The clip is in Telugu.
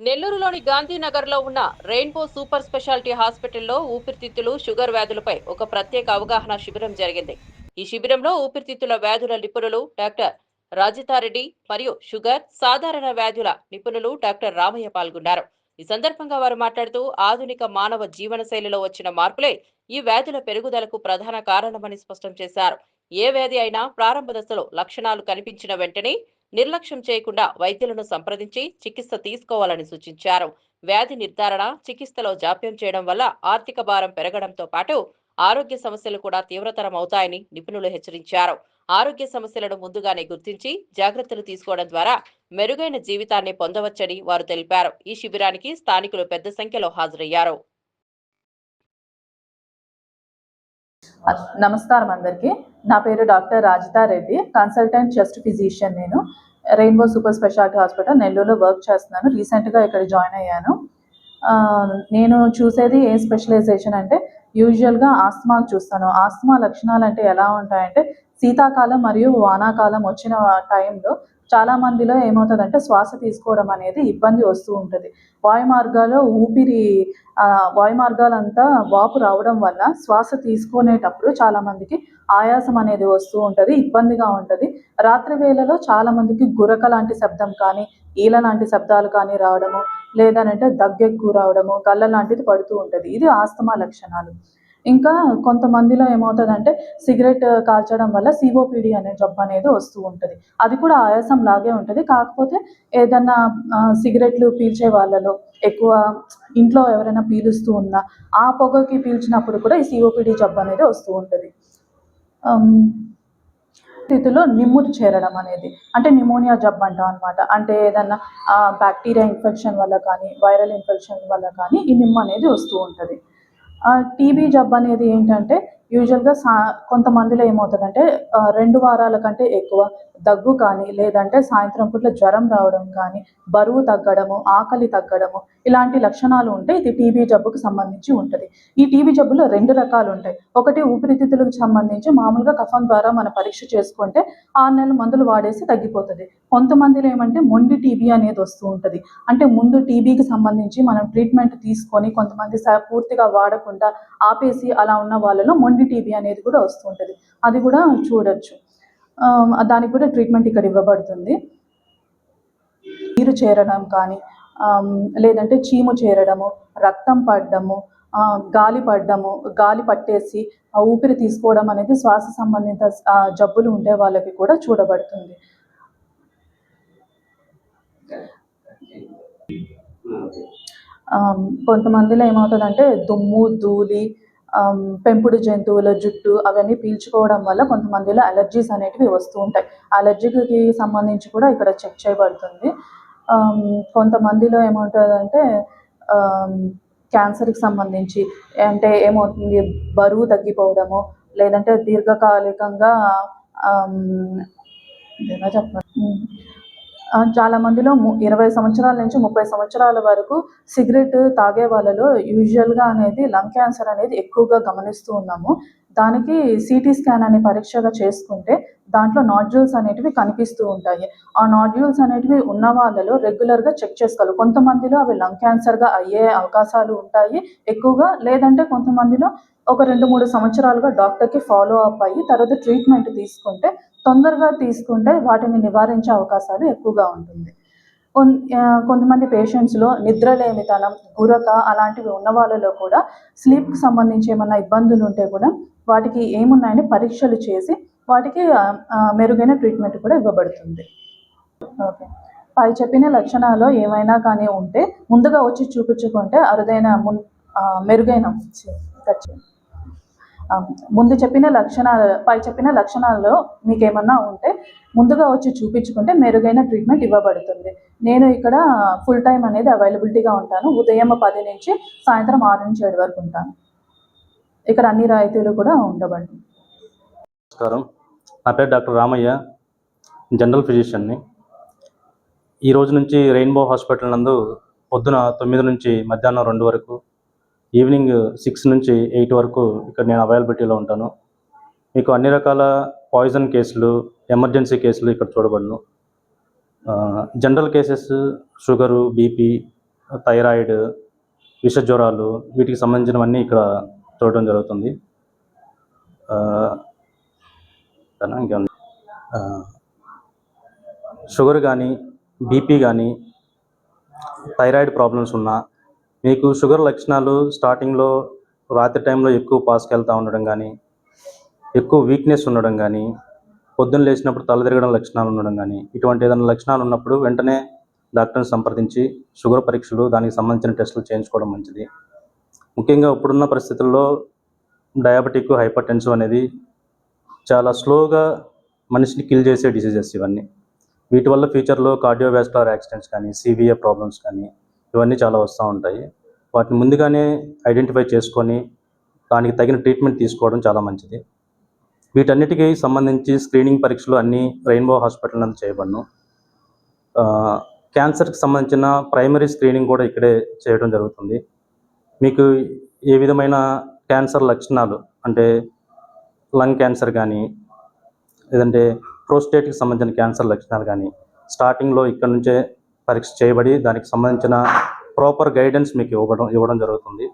నెల్లూరులోని గాంధీనగర్లో ఉన్న రెయిన్బో సూపర్ స్పెషాలిటీ హాస్పిటల్లో ఊపిరితిత్తులు షుగర్ వ్యాధులపై ఒక ప్రత్యేక అవగాహన శిబిరం జరిగింది. ఈ శిబిరంలో ఊపిరితిత్తుల వ్యాధుల నిపుణులు డాక్టర్ రాజితారెడ్డి మరియు షుగర్ సాధారణ వ్యాధుల నిపుణులు డాక్టర్ రామయ్య పాల్గొన్నారు. ఈ సందర్భంగా వారు మాట్లాడుతూ ఆధునిక మానవ జీవనశైలిలో వచ్చిన మార్పులే ఈ వ్యాధుల పెరుగుదలకు ప్రధాన కారణమని స్పష్టం చేశారు. ఏ వ్యాధి అయినా ప్రారంభ దశలో లక్షణాలు కనిపించిన వెంటనే నిర్లక్ష్యం చేయకుండా వైద్యులను సంప్రదించి చికిత్స తీసుకోవాలని సూచించారు. వ్యాధి నిర్ధారణ చికిత్సలో జాప్యం చేయడం వల్ల ఆర్థిక భారం పెరగడంతో పాటు ఆరోగ్య సమస్యలు కూడా తీవ్రతరం అవుతాయని నిపుణులు హెచ్చరించారు. ఆరోగ్య సమస్యలను ముందుగానే గుర్తించి జాగ్రత్తలు తీసుకోవడం ద్వారా మెరుగైన జీవితాన్ని పొందవచ్చని వారు తెలిపారు. ఈ శిబిరానికి స్థానికులు పెద్ద సంఖ్యలో హాజరయ్యారు. నమస్కారం అందరికీ నా పేరు doctor Rajitha Reddy. Consultant chest physician నేను. రెయిన్బో సూపర్ స్పెషాలిటీ హాస్పిటల్ నెల్లూరులో వర్క్ చేస్తున్నాను. రీసెంట్గా ఇక్కడ జాయిన్ అయ్యాను. నేను చూసేది ఏ స్పెషలైజేషన్ అంటే యూజువల్గా ఆస్మాకు చూస్తాను. ఆస్మా లక్షణాలు అంటే ఎలా ఉంటాయంటే శీతాకాలం మరియు వానాకాలం వచ్చిన టైంలో చాలా మందిలో ఏమవుతుందంటే శ్వాస తీసుకోవడం అనేది ఇబ్బంది వస్తూ ఉంటుంది. వాయు మార్గాల్లో ఊపిరి వాయు మార్గాలంతా వాపు రావడం వల్ల శ్వాస తీసుకునేటప్పుడు చాలా మందికి ఆయాసం అనేది వస్తూ ఉంటుంది ఇబ్బందిగా ఉంటుంది. రాత్రి వేళలో చాలా మందికి గురక లాంటి శబ్దం కానీ ఈల లాంటి శబ్దాలు కానీ రావడము లేదనంటే దగ్గెక్కు రావడము గల్ల లాంటిది పడుతూ ఉంటుంది. ఇది ఆస్తమా లక్షణాలు. ఇంకా కొంతమందిలో ఏమవుతుందంటే సిగరెట్ కాల్చడం వల్ల సిఓపిడి అనే జబ్బు అనేది వస్తూ ఉంటుంది. అది కూడా ఆయాసం లాగే ఉంటుంది. కాకపోతే ఏదన్నా సిగరెట్లు పీల్చే వాళ్ళలో ఎక్కువ ఇంట్లో ఎవరైనా పీలుస్తూ ఉన్నా ఆ పొగకి పీల్చినప్పుడు కూడా ఈ సిఓపిడి జబ్బు అనేది వస్తూ ఉంటుంది. స్థితిలో నిమ్ము చేరడం అనేది అంటే నిమోనియా జబ్బు అంటాం అనమాట అంటే ఏదన్నా బ్యాక్టీరియా ఇన్ఫెక్షన్ వల్ల కానీ వైరల్ ఇన్ఫెక్షన్ వల్ల కానీ ఈ నిమ్ము అనేది వస్తూ ఉంటుంది. టీబీ జబ్బు అనేది ఏంటంటే యూజువల్గా సా కొంతమందిలో ఏమవుతుందంటే రెండు వారాల కంటే ఎక్కువ దగ్గు కానీ లేదంటే సాయంత్రం పూట్ల జ్వరం రావడం కానీ బరువు తగ్గడము ఆకలి తగ్గడము ఇలాంటి లక్షణాలు ఉంటే ఇది టీబీ జబ్బుకు సంబంధించి ఉంటుంది. ఈ టీబీ జబ్బులో రెండు రకాలు ఉంటాయి. ఒకటి ఊపిరితిత్తులకు సంబంధించి మామూలుగా కఫం ద్వారా మన పరీక్ష చేసుకుంటే ఆరు నెలలు మందులు వాడేసి తగ్గిపోతుంది. కొంతమందిలో ఏమంటే మొండి టీబీ అనేది వస్తూ ఉంటుంది. అంటే ముందు టీబీకి సంబంధించి మనం ట్రీట్మెంట్ తీసుకొని కొంతమంది పూర్తిగా వాడకుండా ఆపేసి అలా ఉన్న వాళ్ళలో మొండి టీవీ అనేది కూడా వస్తూ ఉంటుంది. అది కూడా చూడొచ్చు. దానికి కూడా ట్రీట్మెంట్ ఇక్కడ ఇవ్వబడుతుంది. నీరు చేరడం కానీ లేదంటే చీము చేరడము రక్తం పడ్డము గాలి పడ్డము గాలి పట్టేసి ఊపిరి తీసుకోవడం అనేది శ్వాస సంబంధిత జబ్బులు ఉండే వాళ్ళకి కూడా చూడబడుతుంది. కొంతమందిలో ఏమవుతుందంటే దుమ్ము ధూళి పెంపుడు జంతువుల జుట్టు అవన్నీ పీల్చుకోవడం వల్ల కొంతమందిలో అలర్జీస్ అనేటివి వస్తూ ఉంటాయి. అలర్జీకి సంబంధించి కూడా ఇక్కడ చెక్ చేయబడుతుంది. కొంతమందిలో ఏమవుతుందంటే క్యాన్సర్కి సంబంధించి అంటే ఏమవుతుంది బరువు తగ్గిపోవడము లేదంటే దీర్ఘకాలికంగా ఎలా చెప్పాలి. చాలా మందిలో ము- ఇరవై సంవత్సరాల నుంచి ముప్పై సంవత్సరాల వరకు సిగరెట్ తాగే వాళ్ళలో యూజువల్గా అనేది లంగ్ క్యాన్సర్ అనేది ఎక్కువగా గమనిస్తూ ఉన్నాము. దానికి సిటీ స్కాన్ అనే పరీక్షగా చేసుకుంటే దాంట్లో నాడ్యూల్స్ అనేటివి కనిపిస్తూ ఉంటాయి. ఆ నాడ్యూల్స్ అనేటివి ఉన్న వాళ్ళలో రెగ్యులర్గా చెక్ చేసుకోవాలి. కొంతమందిలో అవి లంగ్ క్యాన్సర్గా అయ్యే అవకాశాలు ఉంటాయి. ఎక్కువగా లేదంటే కొంతమందిలో ఒక రెండు మూడు సంవత్సరాలుగా డాక్టర్కి ఫాలో అప్ అయ్యి తర్వాత ట్రీట్మెంట్ తీసుకుంటే తొందరగా తీసుకుంటే వాటిని నివారించే అవకాశాలు ఎక్కువగా ఉంటుంది. కొంతమంది పేషెంట్స్లో నిద్రలేమితనం గురక అలాంటివి ఉన్న వాళ్ళలో కూడా స్లీప్కి సంబంధించి ఏమైనా ఇబ్బందులు ఉంటే కూడా వాటికి ఏమున్నాయని పరీక్షలు చేసి వాటికి మెరుగైన ట్రీట్మెంట్ కూడా ఇవ్వబడుతుంది. ఓకే. పై చెప్పిన లక్షణాలు ఏమైనా కానీ ఉంటే ముందుగా వచ్చి చూపించుకుంటే అరుదైన మున్ మెరుగైన ముందు చెప్పిన లక్షణాలు పై చెప్పిన లక్షణాల్లో మీకు ఏమన్నా ఉంటే ముందుగా వచ్చి చూపించుకుంటే మెరుగైన ట్రీట్మెంట్ ఇవ్వబడుతుంది. నేను ఇక్కడ ఫుల్ టైం అనేది అవైలబిలిటీగా ఉంటాను. ఉదయం పది నుంచి సాయంత్రం ఆరు నుంచి ఏడు వరకు ఉంటాను. ఇక్కడ అన్ని రాయితీలు కూడా ఉండబడి నమస్కారం. నా పేరు డాక్టర్ రామయ్య. జనరల్ ఫిజిషియన్ని. ఈ రోజు నుంచి రెయిన్బో హాస్పిటల్ నందు పొద్దున తొమ్మిది నుంచి మధ్యాహ్నం రెండు వరకు ఈవినింగ్ సిక్స్ నుంచి ఎయిట్ వరకు ఇక్కడ నేను అవైలబిలిటీలో ఉంటాను. మీకు అన్ని రకాల పాయిజన్ కేసులు ఎమర్జెన్సీ కేసులు ఇక్కడ చూడబడను. General cases sugar BP thyroid విష జ్వరాలు వీటికి సంబంధించినవన్నీ ఇక్కడ చూడడం జరుగుతుంది. షుగర్ కానీ బీపీ కానీ థైరాయిడ్ ప్రాబ్లమ్స్ ఉన్నా మీకు షుగర్ లక్షణాలు స్టార్టింగ్లో రాత్రి టైంలో ఎక్కువ పాస్కి వెళ్తూ ఉండడం కానీ ఎక్కువ వీక్నెస్ ఉండడం కానీ పొద్దున్న లేచినప్పుడు తల తిరగడం లక్షణాలు ఉండడం కానీ ఇటువంటి ఏదైనా లక్షణాలు ఉన్నప్పుడు వెంటనే డాక్టర్ని సంప్రదించి షుగర్ పరీక్షలు దానికి సంబంధించిన టెస్టులు చేయించుకోవడం మంచిది. ముఖ్యంగా ఇప్పుడున్న పరిస్థితుల్లో డయాబెటిక్ హైపర్ టెన్షన్ అనేది చాలా స్లోగా మనిషిని కిల్ చేసే డిసీజెస్ ఇవన్నీ. వీటి వల్ల ఫ్యూచర్లో కార్డియోవాస్కులర్ యాక్సిడెంట్స్ కానీ సివియర్ ప్రాబ్లమ్స్ కానీ ఇవన్నీ చాలా వస్తూ ఉంటాయి. వాటిని ముందుగానే ఐడెంటిఫై చేసుకొని దానికి తగిన ట్రీట్మెంట్ తీసుకోవడం చాలా మంచిది. వీటన్నిటికీ సంబంధించి స్క్రీనింగ్ పరీక్షలు అన్నీ రెయిన్బో హాస్పిటల్ నందు చేయబడను క్యాన్సర్కి సంబంధించిన ప్రైమరీ స్క్రీనింగ్ కూడా ఇక్కడే చేయడం జరుగుతుంది. మీకు ఏ విధమైన క్యాన్సర్ లక్షణాలు? అంటే లంగ్ క్యాన్సర్ కానీ లేదంటే ప్రోస్టేట్కి సంబంధించిన క్యాన్సర్ లక్షణాలు కానీ స్టార్టింగ్లో ఇక్కడ నుంచే పరీక్ష చేయబడి దానికి సంబంధించిన ప్రాపర్ గైడెన్స్ మీకు ఇవ్వడం ఇవ్వడం జరుగుతుంది.